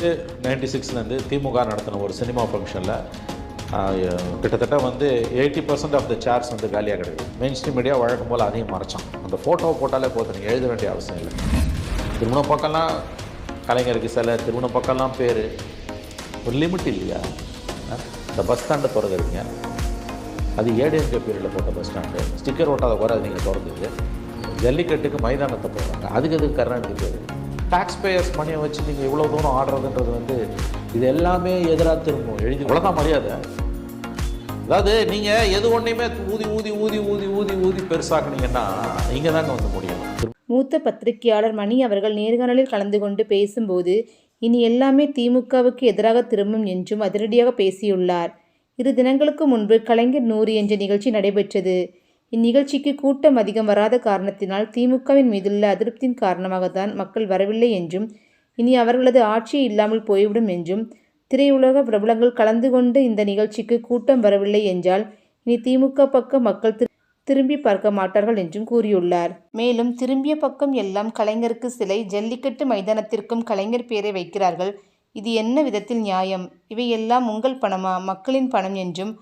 Ninety சிக்ஸ்லேருந்து திமுக நடத்தின ஒரு cinema ஃபங்க்ஷனில் கிட்டத்தட்ட வந்து eighty percent of the chairs வந்து காலியாக கிடையாது மெயின் ஸ்ட்ரீம் மீடியா வழக்கம் போல் அதையும் மறைச்சான். அந்த ஃபோட்டோவை போட்டாலே போதும். நீங்கள் எழுத வேண்டிய அவசியம் இல்லை. திருமண பக்கம்லாம் கலைஞருக்கு சில திருமண பக்கம்லாம் பேர். ஒரு லிமிட் இல்லையா? இந்த பஸ் ஸ்டாண்டை திறந்துருங்க அது ஏடிஎம்கே பீரியடில் போட்ட பஸ் ஸ்டாண்டு ஸ்டிக்கர் ஓட்டாத குறை நீங்கள் திறந்துது ஜல்லிக்கட்டுக்கு மைதானத்தை போடுறாங்க. அதுக்கு அதுக்கு கருணாநிதி பேர்? டேக்ஸ் பேயர்ஸ் மணியை வச்சு நீங்கள் இவ்வளோ தூரம் ஆடுறதுன்றது வந்து இது எல்லாமே எதிராக திரும்பும். எழுதி இவ்வளோதான் மரியாதை. அதாவது நீங்கள் எது ஒன்றையுமே ஊதி ஊதி ஊதி ஊதி ஊதி ஊதி பெருசாக்குனீங்கன்னா இங்கே தாங்க வந்து முடியும். மூத்த பத்திரிகையாளர் மணி அவர்கள் நேர்காணலில் கலந்து கொண்டு பேசும்போது இனி எல்லாமே திமுகவுக்கு எதிராக திரும்பும் என்றும் அதிரடியாக பேசியுள்ளார். இரு தினங்களுக்கு முன்பு கலைஞர் நூறு என்ற நிகழ்ச்சி நடைபெற்றது. இந்நிகழ்ச்சிக்கு கூட்டம் அதிகம் வராத காரணத்தினால் திமுகவின் மீதுள்ள அதிருப்தியின் காரணமாகத்தான் மக்கள் வரவில்லை என்றும் இனி அவர்களது ஆட்சி இல்லாமல் போய்விடும் என்றும் திரையுலக பிரபலங்கள் கலந்து கொண்டு இந்த நிகழ்ச்சிக்கு கூட்டம் வரவில்லை என்றால் இனி திமுக பக்கம் மக்கள் திரு- திரும்பி பார்க்க மாட்டார்கள் என்றும் கூறியுள்ளார். மேலும் திரும்பிய பக்கம் எல்லாம் கலைஞருக்கு சிலை ஜல்லிக்கட்டு மைதானத்திற்கும் கலைஞர் பெயரை வைக்கிறார்கள். இது என்ன விதத்தில் நியாயம்? இவையெல்லாம் உங்கள் பணமா? மக்களின் பணம் என்றும்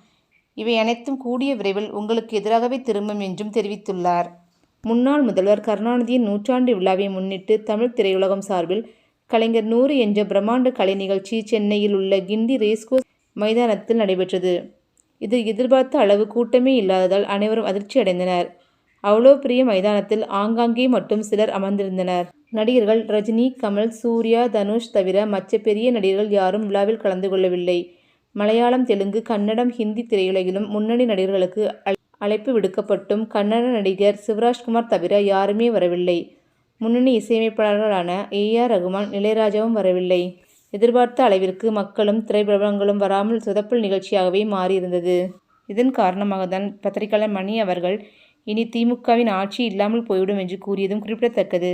இவை அனைத்தும் கூடிய விரைவில் உங்களுக்கு எதிராகவே திரும்பும் என்றும் தெரிவித்துள்ளார். முன்னாள் முதல்வர் கருணாநிதியின் நூற்றாண்டு விழாவை முன்னிட்டு தமிழ் திரையுலகம் சார்பில் கலைஞர் நூறு என்ற பிரம்மாண்ட கலை நிகழ்ச்சி சென்னையில் உள்ள கிண்டி ரேஸ்கோஸ் மைதானத்தில் நடைபெற்றது. இது எதிர்பார்த்த அளவு கூட்டமே இல்லாததால் அனைவரும் அதிர்ச்சி அடைந்தனர். அவ்வளோ பெரிய மைதானத்தில் ஆங்காங்கே மட்டும் சிலர் அமர்ந்திருந்தனர். நடிகர்கள் ரஜினி கமல் சூர்யா தனுஷ் தவிர மற்ற பெரிய நடிகர்கள் யாரும் விழாவில் கலந்து கொள்ளவில்லை. மலையாளம் தெலுங்கு கன்னடம் ஹிந்தி திரையுலகிலும் முன்னணி நடிகர்களுக்கு அழைப்பு விடுக்கப்பட்டும் கன்னட நடிகர் சிவராஜ்குமார் தவிர யாருமே வரவில்லை. முன்னணி இசையமைப்பாளர்களான ஏ. ஆர். ரகுமான் இளையராஜாவும் வரவில்லை. எதிர்பார்த்த அளவிற்கு மக்களும் திரைப்பிரபலங்களும் வராமல் சொதப்பல் நிகழ்ச்சியாகவே மாறியிருந்தது. இதன் காரணமாக தான் பத்திரிகையாளர் மணி அவர்கள் இனி திமுகவின் ஆட்சி இல்லாமல் போய்விடும் என்று கூறியதும் குறிப்பிடத்தக்கது.